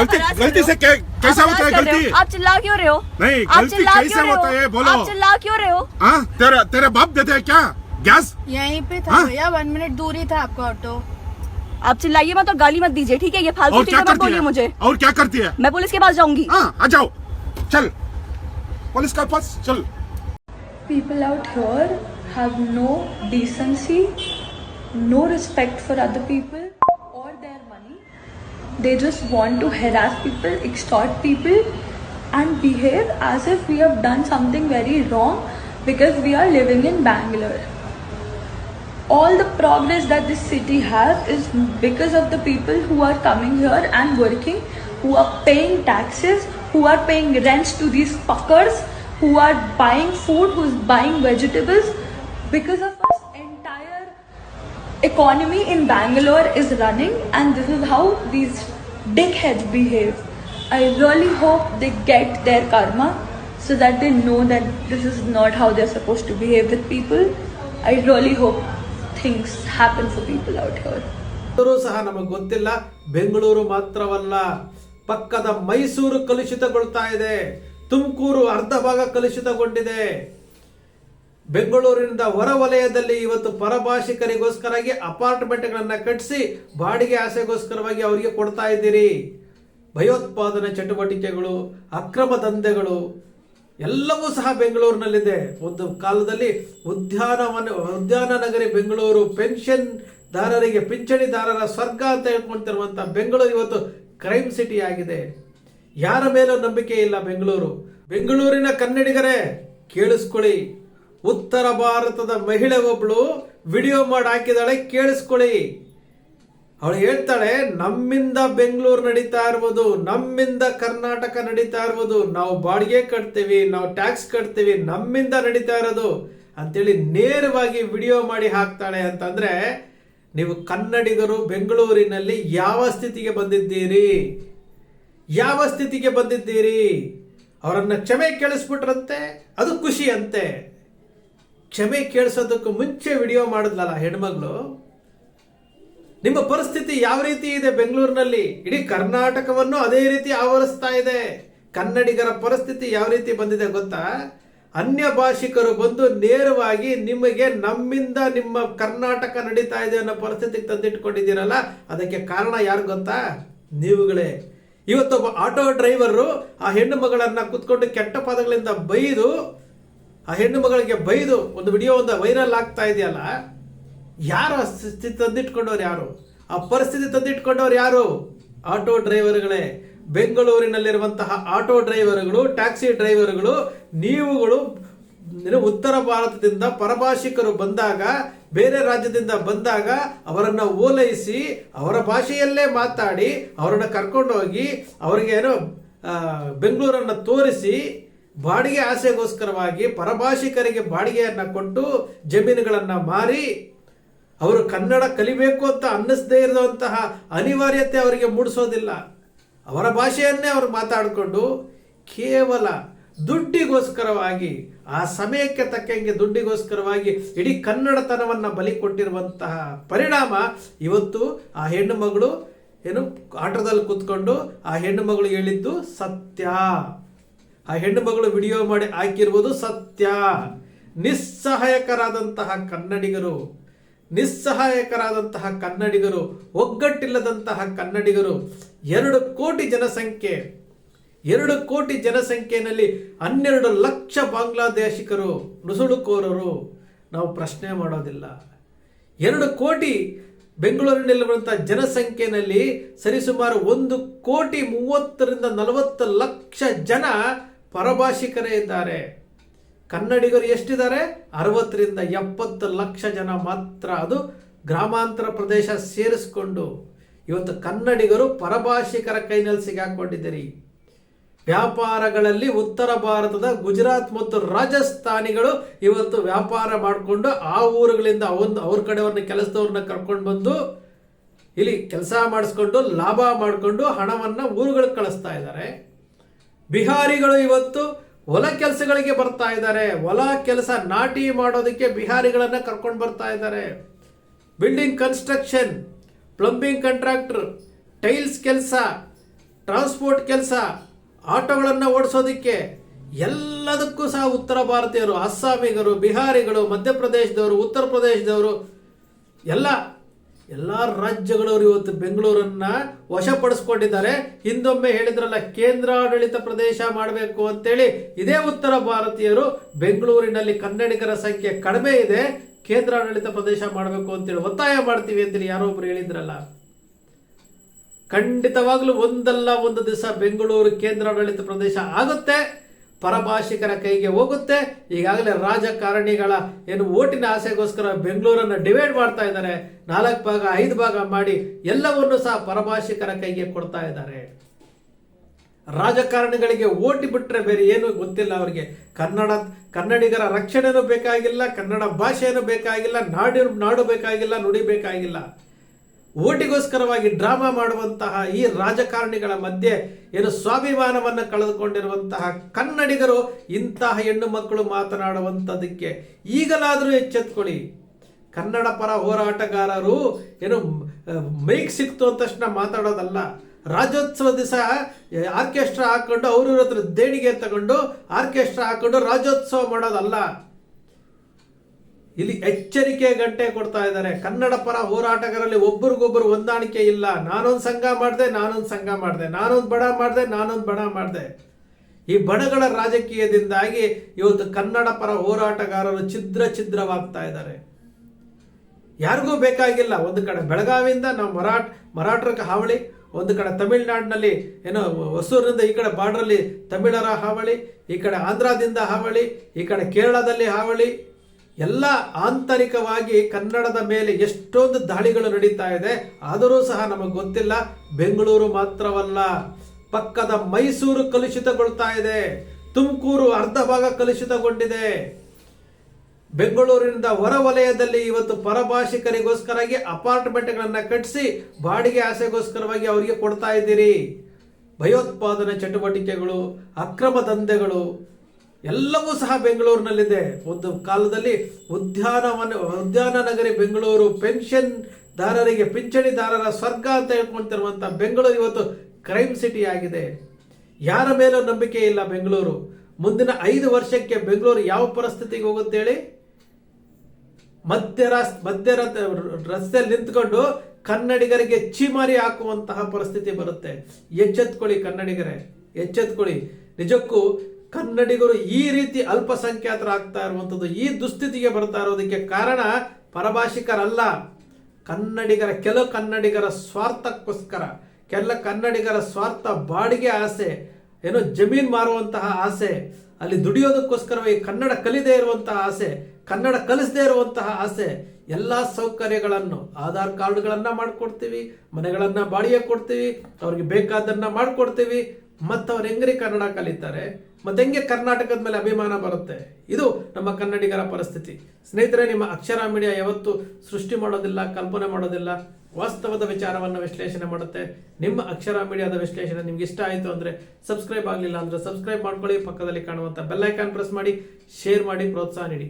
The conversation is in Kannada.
गलती गलती से कैसा होता है गलती? आप चिल्ला क्यों रहे हो? नहीं, आप गलती चिल्ला कैसे क्यों रहे होता हो? बोलो। आप चिल्ला क्यों रहे हो? हाँ तेरे तेरे बाप देते हैं क्या? गैस? यहीं पे था हाँ? भैया वन मिनट दूर ही था आपका ऑटो आप चिल्लाइए मत और गाली मत दीजिए ठीक है? ये फालतू चीज़ें मत करती बोलिए है मुझे। और क्या करती है? मैं पुलिस के पास जाऊँगी। हाँ आ जाओ। चल। पुलिस का पास चल। People out here have no decency, no respect for other people. or their money. They just want to harass people, extort people, and behave as if we have done something very wrong because we are living in Bangalore. All the progress that this city has is because of the people who are coming here and working, who are paying taxes, who are paying rents to these fuckers, who are buying food, who's buying vegetables. Because of us, entire economy in Bangalore is running, and this is how these dickheads behave. I really hope they get their karma so that they know that this is not how they're supposed to behave with people. I really hope things happen for people out here. ಸಹ ನಮಗೆ ಗೊತ್ತಿಲ್ಲ ಬೆಂಗಳೂರು ಮಾತ್ರವಲ್ಲ ಪಕ್ಕದ ಮೈಸೂರು ಕಲುಷಿತಗೊಳ್ತಾ ಇದೆ ತುಮಕೂರು ಅರ್ಧ ಭಾಗ ಕಲುಷಿತಗೊಂಡಿದೆ ಬೆಂಗಳೂರಿನಿಂದ ಹೊರವಲಯದಲ್ಲಿ ಇವತ್ತು ಪರಭಾಷಿಕರಿಗೋಸ್ಕರಾಗಿ ಅಪಾರ್ಟ್ಮೆಂಟ್ಗಳನ್ನು ಕಟ್ಟಿಸಿ ಬಾಡಿಗೆ ಆಸೆಗೋಸ್ಕರವಾಗಿ ಅವರಿಗೆ ಕೊಡ್ತಾ ಇದ್ದೀರಿ. ಭಯೋತ್ಪಾದನೆ ಚಟುವಟಿಕೆಗಳು, ಅಕ್ರಮ ದಂಧೆಗಳು ಎಲ್ಲವೂ ಸಹ ಬೆಂಗಳೂರಿನಲ್ಲಿದೆ. ಒಂದು ಕಾಲದಲ್ಲಿ ಉದ್ಯಾನವನ, ಉದ್ಯಾನ ನಗರಿ ಬೆಂಗಳೂರು ಪೆನ್ಷನ್ ದಾರರಿಗೆ ಪಿಂಚಣಿದಾರರ ಸ್ವರ್ಗ ಅಂತ ಹೇಳ್ಕೊಂತಿರುವಂತ ಬೆಂಗಳೂರು ಇವತ್ತು ಕ್ರೈಮ್ ಸಿಟಿ ಆಗಿದೆ. ಯಾರ ಮೇಲೂ ನಂಬಿಕೆ ಇಲ್ಲ ಬೆಂಗಳೂರು. ಬೆಂಗಳೂರಿನ ಕನ್ನಡಿಗರೇ, ಕೇಳಿಸ್ಕೊಳ್ಳಿ. ಉತ್ತರ ಭಾರತದ ಮಹಿಳೆ ಒಬ್ಳು ವಿಡಿಯೋ ಮಾಡಿ ಹಾಕಿದಾಳೆ, ಕೇಳಿಸ್ಕೊಳ್ಳಿ. ಅವಳು ಹೇಳ್ತಾಳೆ, ನಮ್ಮಿಂದ ಬೆಂಗಳೂರು ನಡೀತಾ ಇರ್ಬೋದು, ನಮ್ಮಿಂದ ಕರ್ನಾಟಕ ನಡೀತಾ ಇರ್ಬೋದು, ನಾವು ಬಾಡಿಗೆ ಕಟ್ತೀವಿ, ನಾವು ಟ್ಯಾಕ್ಸ್ ಕಟ್ತೀವಿ, ನಮ್ಮಿಂದ ನಡೀತಾ ಇರೋದು ಅಂತೇಳಿ ನೇರವಾಗಿ ವಿಡಿಯೋ ಮಾಡಿ ಹಾಕ್ತಾಳೆ ಅಂತಂದ್ರೆ, ನೀವು ಕನ್ನಡಿಗರು ಬೆಂಗಳೂರಿನಲ್ಲಿ ಯಾವ ಸ್ಥಿತಿಗೆ ಬಂದಿದ್ದೀರಿ? ಯಾವ ಸ್ಥಿತಿಗೆ ಬಂದಿದ್ದೀರಿ? ಅವರನ್ನ ಕ್ಷಮೆ ಕೇಳಿಸ್ಬಿಟ್ರಂತೆ, ಅದು ಖುಷಿ ಅಂತೆ ಕ್ಷಮೆ ಕೇಳಿಸೋದಕ್ಕೂ ಮುಂಚೆ ವಿಡಿಯೋ ಮಾಡಿದ್ಲಲ್ಲ ಹೆಣ್ಮಗಳು? ನಿಮ್ಮ ಪರಿಸ್ಥಿತಿ ಯಾವ ರೀತಿ ಇದೆ ಬೆಂಗಳೂರಿನಲ್ಲಿ? ಇಡೀ ಕರ್ನಾಟಕವನ್ನು ಅದೇ ರೀತಿ ಆವರಿಸ್ತಾ ಇದೆ. ಕನ್ನಡಿಗರ ಪರಿಸ್ಥಿತಿ ಯಾವ ರೀತಿ ಬಂದಿದೆ ಗೊತ್ತಾ? ಅನ್ಯ ಭಾಷಿಕರು ಬಂದು ನೇರವಾಗಿ ನಿಮಗೆ ನಮ್ಮಿಂದ ನಿಮ್ಮ ಕರ್ನಾಟಕ ನಡೀತಾ ಇದೆ ಅನ್ನೋ ಪರಿಸ್ಥಿತಿಗೆ ತಂದಿಟ್ಕೊಂಡಿದ್ದೀರಲ್ಲ, ಅದಕ್ಕೆ ಕಾರಣ ಯಾರು ಗೊತ್ತಾ? ನೀವುಗಳೇ. ಇವತ್ತೊಬ್ಬ ಆಟೋ ಡ್ರೈವರು ಆ ಹೆಣ್ಣು ಮಗಳನ್ನು ಕುತ್ಕೊಂಡು ಕೆಟ್ಟ ಪದಗಳಿಂದ ಬೈದು ಆ ಹೆಣ್ಣು ಮಗಳಿಗೆ ಬೈದು ಒಂದು ವಿಡಿಯೋ ಒಂದು ವೈರಲ್ ಆಗ್ತಾ ಇದೆಯಲ್ಲ, ಯಾರು ಆ ಸ್ಥಿತಿ ತಂದಿಟ್ಕೊಂಡವ್ರು ಯಾರು? ಆ ಪರಿಸ್ಥಿತಿ ತಂದಿಟ್ಕೊಂಡವ್ರು ಯಾರು? ಆಟೋ ಡ್ರೈವರ್ಗಳೇ. ಬೆಂಗಳೂರಿನಲ್ಲಿರುವಂತಹ ಆಟೋ ಡ್ರೈವರ್ಗಳು, ಟ್ಯಾಕ್ಸಿ ಡ್ರೈವರ್ಗಳು, ನೀವುಗಳು ಉತ್ತರ ಭಾರತದಿಂದ ಪರಭಾಷಿಕರು ಬಂದಾಗ, ಬೇರೆ ರಾಜ್ಯದಿಂದ ಬಂದಾಗ ಅವರನ್ನು ಓಲೈಸಿ, ಅವರ ಭಾಷೆಯಲ್ಲೇ ಮಾತಾಡಿ, ಅವರನ್ನು ಕರ್ಕೊಂಡೋಗಿ, ಅವರಿಗೆ ಏನೋ ಬೆಂಗಳೂರನ್ನ ತೋರಿಸಿ ಬಾಡಿಗೆ ಆಸೆಗೋಸ್ಕರವಾಗಿ ಪರಭಾಷಿಕರಿಗೆ ಬಾಡಿಗೆಯನ್ನ ಕೊಟ್ಟು ಜಮೀನುಗಳನ್ನ ಮಾರಿ ಅವರು ಕನ್ನಡ ಕಲಿಬೇಕು ಅಂತ ಅನ್ನಿಸದೇ ಇರುವಂತಹ ಅನಿವಾರ್ಯತೆ ಅವರಿಗೆ ಮೂಡಿಸೋದಿಲ್ಲ. ಅವರ ಭಾಷೆಯನ್ನೇ ಅವರು ಮಾತಾಡಿಕೊಂಡು ಕೇವಲ ದುಡ್ಡಿಗೋಸ್ಕರವಾಗಿ, ಆ ಸಮಯಕ್ಕೆ ತಕ್ಕಂಗೆ ದುಡ್ಡಿಗೋಸ್ಕರವಾಗಿ ಇಡೀ ಕನ್ನಡತನವನ್ನ ಬಲಿ ಕೊಟ್ಟಿರುವಂತಹ ಪರಿಣಾಮ ಇವತ್ತು ಆ ಹೆಣ್ಣು ಮಗಳು ಏನು ಆಟೋದಲ್ಲಿ ಕೂತ್ಕೊಂಡು ಆ ಹೆಣ್ಣು ಮಗಳು ಹೇಳಿದ್ದು ಸತ್ಯ. ಆ ಹೆಣ್ಣು ಮಗಳು ವಿಡಿಯೋ ಮಾಡಿ ಹಾಕಿರುವುದು ಸತ್ಯ. ನಿಸ್ಸಹಾಯಕರಾದಂತಹ ಕನ್ನಡಿಗರು ನಿಸ್ಸಹಾಯಕರಾದಂತಹ ಕನ್ನಡಿಗರು, ಒಗ್ಗಟ್ಟಿಲ್ಲದಂತಹ ಕನ್ನಡಿಗರು, ಎರಡು ಕೋಟಿ ಜನಸಂಖ್ಯೆ, ಎರಡು ಕೋಟಿ ಜನಸಂಖ್ಯೆಯಲ್ಲಿ ಹನ್ನೆರಡು ಲಕ್ಷ ಬಾಂಗ್ಲಾದೇಶಿಕರು, ನುಸುಳುಕೋರರು. ನಾವು ಪ್ರಶ್ನೆ ಮಾಡೋದಿಲ್ಲ. ಎರಡು ಕೋಟಿ ಬೆಂಗಳೂರಿನಲ್ಲಿರುವಂಥ ಜನಸಂಖ್ಯೆಯಲ್ಲಿ ಸರಿಸುಮಾರು ಒಂದು ಕೋಟಿ ಮೂವತ್ತರಿಂದ ನಲವತ್ತು ಲಕ್ಷ ಜನ ಪರಭಾಷಿಕರೇ ಇದ್ದಾರೆ. ಕನ್ನಡಿಗರು ಎಷ್ಟಿದ್ದಾರೆ? ಅರವತ್ತರಿಂದ ಎಪ್ಪತ್ತು ಲಕ್ಷ ಜನ ಮಾತ್ರ. ಅದು ಗ್ರಾಮಾಂತರ ಪ್ರದೇಶ ಸೇರಿಸಿಕೊಂಡು ಇವತ್ತು ಕನ್ನಡಿಗರು ಪರಭಾಷಿಕರ ಕೈನಲ್ಲಿ ಸಿಗಾಕೊಂಡಿದ್ದೀರಿ. ವ್ಯಾಪಾರಗಳಲ್ಲಿ ಉತ್ತರ ಭಾರತದ ಗುಜರಾತ್ ಮತ್ತು ರಾಜಸ್ಥಾನಿಗಳು ಇವತ್ತು ವ್ಯಾಪಾರ ಮಾಡಿಕೊಂಡು ಆ ಊರುಗಳಿಂದ ಒಂದು ಅವ್ರ ಕಡೆಯವ್ರನ್ನ ಕೆಲಸದವ್ರನ್ನ ಕರ್ಕೊಂಡು ಬಂದು ಇಲ್ಲಿ ಕೆಲಸ ಮಾಡಿಸ್ಕೊಂಡು, ಲಾಭ ಮಾಡಿಕೊಂಡು ಹಣವನ್ನು ಊರುಗಳಿಗೆ ಕಳಿಸ್ತಾ ಇದ್ದಾರೆ. ಬಿಹಾರಿಗಳು ಇವತ್ತು ಹೊಲ ಕೆಲಸಗಳಿಗೆ ಬರ್ತಾ ಇದ್ದಾರೆ. ಹೊಲ ಕೆಲಸ ನಾಟಿ ಮಾಡೋದಕ್ಕೆ ಬಿಹಾರಿಗಳನ್ನ ಕರ್ಕೊಂಡು ಬರ್ತಾ ಇದ್ದಾರೆ. Building construction plumbing contractor tiles ಕೆಲಸ ಟ್ರಾನ್ಸ್ಪೋರ್ಟ್ ಕೆಲಸ, ಆಟೋಗಳನ್ನು ಓಡಿಸೋದಕ್ಕೆ ಎಲ್ಲದಕ್ಕೂ ಸಹ ಉತ್ತರ ಭಾರತೀಯರು, ಅಸ್ಸಾಮಿಗರು, ಬಿಹಾರಿಗಳು, ಮಧ್ಯಪ್ರದೇಶದವರು, ಉತ್ತರ ಪ್ರದೇಶದವರು ಎಲ್ಲ ಎಲ್ಲ ರಾಜ್ಯಗಳವರು ಇವತ್ತು ಬೆಂಗಳೂರನ್ನ ವಶಪಡಿಸ್ಕೊಂಡಿದ್ದಾರೆ. ಹಿಂದೊಮ್ಮೆ ಹೇಳಿದ್ರಲ್ಲ, ಕೇಂದ್ರಾಡಳಿತ ಪ್ರದೇಶ ಮಾಡಬೇಕು ಅಂತೇಳಿ. ಇದೇ ಉತ್ತರ ಭಾರತೀಯರು, ಬೆಂಗಳೂರಿನಲ್ಲಿ ಕನ್ನಡಿಗರ ಸಂಖ್ಯೆ ಕಡಿಮೆ ಇದೆ. ಕೇಂದ್ರಾಡಳಿತ ಪ್ರದೇಶ ಮಾಡಬೇಕು ಅಂತೇಳಿ ಒತ್ತಾಯ ಮಾಡ್ತೀವಿ ಅಂತೇಳಿ ಯಾರೋ ಒಬ್ರು ಹೇಳಿದ್ರಲ್ಲ. ಖಂಡಿತವಾಗ್ಲೂ ಒಂದಲ್ಲ ಒಂದು ದಿವಸ ಬೆಂಗಳೂರು ಕೇಂದ್ರಾಡಳಿತ ಪ್ರದೇಶ ಆಗುತ್ತೆ. ಪರಭಾಷಿಕರ ಕೈಗೆ ಹೋಗುತ್ತೆ. ಈಗಾಗಲೇ ರಾಜಕಾರಣಿಗಳ ಏನು ಓಟಿನ ಆಸೆಗೋಸ್ಕರ ಬೆಂಗಳೂರನ್ನು ಡಿವೈಡ್ ಮಾಡ್ತಾ ಇದ್ದಾರೆ. ನಾಲ್ಕು ಭಾಗ, ಐದು ಭಾಗ ಮಾಡಿ ಎಲ್ಲವನ್ನು ಸಹ ಪರಭಾಷಿಕರ ಕೈಗೆ ಕೊಡ್ತಾ ಇದ್ದಾರೆ. ರಾಜಕಾರಣಿಗಳಿಗೆ ಓಟಿ ಬಿಟ್ಟರೆ ಬೇರೆ ಏನು ಗೊತ್ತಿಲ್ಲ ಅವರಿಗೆ. ಕನ್ನಡ, ಕನ್ನಡಿಗರ ರಕ್ಷಣೆನೂ ಬೇಕಾಗಿಲ್ಲ, ಕನ್ನಡ ಭಾಷೆಯೂ ಬೇಕಾಗಿಲ್ಲ ನಾಡಿ ನಾಡು ಬೇಕಾಗಿಲ್ಲ, ನುಡಿ ಬೇಕಾಗಿಲ್ಲ. ಓಟಿಗೋಸ್ಕರವಾಗಿ ಡ್ರಾಮಾ ಮಾಡುವಂತಹ ಈ ರಾಜಕಾರಣಿಗಳ ಮಧ್ಯೆ ಏನು ಸ್ವಾಭಿಮಾನವನ್ನು ಕಳೆದುಕೊಂಡಿರುವಂತಹ ಕನ್ನಡಿಗರು ಇಂತಹ ಹೆಣ್ಣು ಮಕ್ಕಳು ಮಾತನಾಡುವಂಥದ್ದಕ್ಕೆ ಈಗಲಾದರೂ ಎಚ್ಚೆತ್ಕೊಳ್ಳಿ. ಕನ್ನಡ ಪರ ಹೋರಾಟಗಾರರು ಏನು ಮೈಕ್ ಸಿಕ್ತು ಅಂತ ತಕ್ಷಣ ಮಾತಾಡೋದಲ್ಲ. ರಾಜ್ಯೋತ್ಸವ ದಿವಸ ಆರ್ಕೆಸ್ಟ್ರಾ ಹಾಕೊಂಡು ಅವ್ರ ಹತ್ರ ದೇಣಿಗೆ ತಗೊಂಡು ಆರ್ಕೆಸ್ಟ್ರಾ ಹಾಕೊಂಡು ರಾಜ್ಯೋತ್ಸವ ಮಾಡೋದಲ್ಲ. ಇಲ್ಲಿ ಎಚ್ಚರಿಕೆ ಗಂಟೆ ಕೊಡ್ತಾ ಇದ್ದಾರೆ. ಕನ್ನಡ ಪರ ಹೋರಾಟಗಾರರಲ್ಲಿ ಒಬ್ಬರಿಗೊಬ್ಬರು ಹೊಂದಾಣಿಕೆ ಇಲ್ಲ. ನಾನೊಂದು ಸಂಘ ಮಾಡಿದೆ, ನಾನೊಂದು ಸಂಘ ಮಾಡಿದೆ. ನಾನೊಂದು ಬಡ ಮಾಡಿದೆ, ನಾನೊಂದು ಬಡ ಮಾಡಿದೆ. ಈ ಬಣಗಳ ರಾಜಕೀಯದಿಂದಾಗಿ ಇವತ್ತು ಕನ್ನಡ ಪರ ಹೋರಾಟಗಾರರು ಛಿದ್ರ ಛಿದ್ರವಾಗ್ತಾ ಇದ್ದಾರೆ. ಯಾರಿಗೂ ಬೇಕಾಗಿಲ್ಲ. ಒಂದು ಕಡೆ ಬೆಳಗಾವಿಯಿಂದ ನಾವು ಮರಾಠ ಮರಾಠರ ಹಾವಳಿ, ಒಂದು ಕಡೆ ತಮಿಳುನಾಡಿನಲ್ಲಿ ಏನೋ ಹೊಸೂರಿನಿಂದ ಈ ಕಡೆ ಬಾರ್ಡ್ರಲ್ಲಿ ತಮಿಳರ ಹಾವಳಿ, ಈ ಕಡೆ ಆಂಧ್ರದಿಂದ ಹಾವಳಿ, ಈ ಕಡೆ ಕೇರಳದಲ್ಲಿ ಹಾವಳಿ ಎಲ್ಲ ಆಂತರಿಕವಾಗಿ ಕನ್ನಡದ ಮೇಲೆ ಎಷ್ಟೊಂದು ದಾಳಿಗಳು ನಡೀತಾ ಇದೆ, ಆದರೂ ಸಹ ನಮಗೆ ಗೊತ್ತಿಲ್ಲ. ಬೆಂಗಳೂರು ಮಾತ್ರವಲ್ಲ, ಪಕ್ಕದ ಮೈಸೂರು ಕಲುಷಿತಗೊಳ್ತಾ ಇದೆ. ತುಮಕೂರು ಅರ್ಧ ಭಾಗ ಕಲುಷಿತಗೊಂಡಿದೆ. ಬೆಂಗಳೂರಿನಿಂದ ಹೊರ ವಲಯದಲ್ಲಿ ಇವತ್ತು ಪರಭಾಷಿಕರಿಗೋಸ್ಕರವಾಗಿ ಅಪಾರ್ಟ್ಮೆಂಟ್ಗಳನ್ನು ಕಟ್ಟಿಸಿ ಬಾಡಿಗೆ ಆಸೆಗೋಸ್ಕರವಾಗಿ ಅವರಿಗೆ ಕೊಡ್ತಾ ಇದ್ದೀರಿ. ಭಯೋತ್ಪಾದನೆ ಚಟುವಟಿಕೆಗಳು, ಅಕ್ರಮ ದಂಧೆಗಳು ಎಲ್ಲವೂ ಸಹ ಬೆಂಗಳೂರಿನಲ್ಲಿದೆ. ಒಂದು ಕಾಲದಲ್ಲಿ ಉದ್ಯಾನವನ, ಉದ್ಯಾನ ನಗರಿ ಬೆಂಗಳೂರು ಪೆನ್ಷನ್ ದಾರರಿಗೆ, ಪಿಂಚಣಿದಾರರ ಸ್ವರ್ಗ ಅಂತ ಹೇಳ್ಕೊಂತಿರುವಂಥ ಬೆಂಗಳೂರು ಇವತ್ತು ಕ್ರೈಮ್ ಸಿಟಿ ಆಗಿದೆ. ಯಾರ ಮೇಲೂ ನಂಬಿಕೆ ಇಲ್ಲ ಬೆಂಗಳೂರು. ಮುಂದಿನ ಐದು ವರ್ಷಕ್ಕೆ ಬೆಂಗಳೂರು ಯಾವ ಪರಿಸ್ಥಿತಿಗೆ ಹೋಗುತ್ತೆ ಹೇಳಿ? ಮಧ್ಯ ರಾಸ್, ಮಧ್ಯ ರಸ್ತೆ ನಿಂತ್ಕೊಂಡು ಕನ್ನಡಿಗರಿಗೆ ಚೀಮಾರಿ ಹಾಕುವಂತಹ ಪರಿಸ್ಥಿತಿ ಬರುತ್ತೆ. ಎಚ್ಚೆತ್ಕೊಳ್ಳಿ ಕನ್ನಡಿಗರೇ, ಎಚ್ಚೆತ್ಕೊಳ್ಳಿ. ನಿಜಕ್ಕೂ ಕನ್ನಡಿಗರು ಈ ರೀತಿ ಅಲ್ಪಸಂಖ್ಯಾತರಾಗ್ತಾ ಇರುವಂಥದ್ದು, ಈ ದುಸ್ಥಿತಿಗೆ ಬರ್ತಾ ಇರೋದಕ್ಕೆ ಕಾರಣ ಪರಭಾಷಿಕರಲ್ಲ. ಕನ್ನಡಿಗರ ಕೆಲವು ಕನ್ನಡಿಗರ ಸ್ವಾರ್ಥಕ್ಕೋಸ್ಕರ, ಕೆಲ ಕನ್ನಡಿಗರ ಸ್ವಾರ್ಥ ಬಾಡಿಗೆ ಆಸೆ, ಏನೋ ಜಮೀನ್ ಮಾರುವಂತಹ ಆಸೆ, ಅಲ್ಲಿ ದುಡಿಯೋದಕ್ಕೋಸ್ಕರವಾಗಿ ಕನ್ನಡ ಕಲಿದೇ ಇರುವಂತಹ ಆಸೆ, ಕನ್ನಡ ಕಲಿಸದೇ ಇರುವಂತಹ ಆಸೆ, ಎಲ್ಲ ಸೌಕರ್ಯಗಳನ್ನು, ಆಧಾರ್ ಕಾರ್ಡ್ಗಳನ್ನ ಮಾಡಿಕೊಡ್ತೀವಿ, ಮನೆಗಳನ್ನು ಬಾಡಿಗೆ ಕೊಡ್ತೀವಿ, ಅವ್ರಿಗೆ ಬೇಕಾದ್ದನ್ನು ಮಾಡಿಕೊಡ್ತೀವಿ ಮತ್ತು ಅವ್ರು ಹೆಂಗ್ರಿ ಕನ್ನಡ ಕಲಿತಾರೆ ಮತ್ತೆ ಹೆಂಗೆ ಕರ್ನಾಟಕದ ಮೇಲೆ ಅಭಿಮಾನ ಬರುತ್ತೆ? ಇದು ನಮ್ಮ ಕನ್ನಡಿಗರ ಪರಿಸ್ಥಿತಿ. ಸ್ನೇಹಿತರೆ, ನಿಮ್ಮ ಅಕ್ಷರ ಮೀಡಿಯಾ ಯಾವತ್ತು ಸೃಷ್ಟಿ ಮಾಡೋದಿಲ್ಲ, ಕಲ್ಪನೆ ಮಾಡೋದಿಲ್ಲ. ವಾಸ್ತವದ ವಿಚಾರವನ್ನು ವಿಶ್ಲೇಷಣೆ ಮಾಡುತ್ತೆ. ನಿಮ್ಮ ಅಕ್ಷರ ಮೀಡಿಯಾದ ವಿಶ್ಲೇಷಣೆ ನಿಮ್ಗೆ ಇಷ್ಟ ಆಯಿತು ಅಂದರೆ ಸಬ್ಸ್ಕ್ರೈಬ್ ಆಗಲಿಲ್ಲ ಅಂದರೆ ಸಬ್ಸ್ಕ್ರೈಬ್ ಮಾಡ್ಕೊಳ್ಳಿ. ಪಕ್ಕದಲ್ಲಿ ಕಾಣುವಂಥ ಬೆಲ್ಲೈಕಾನ್ ಪ್ರೆಸ್ ಮಾಡಿ, ಶೇರ್ ಮಾಡಿ, ಪ್ರೋತ್ಸಾಹ ನೀಡಿ.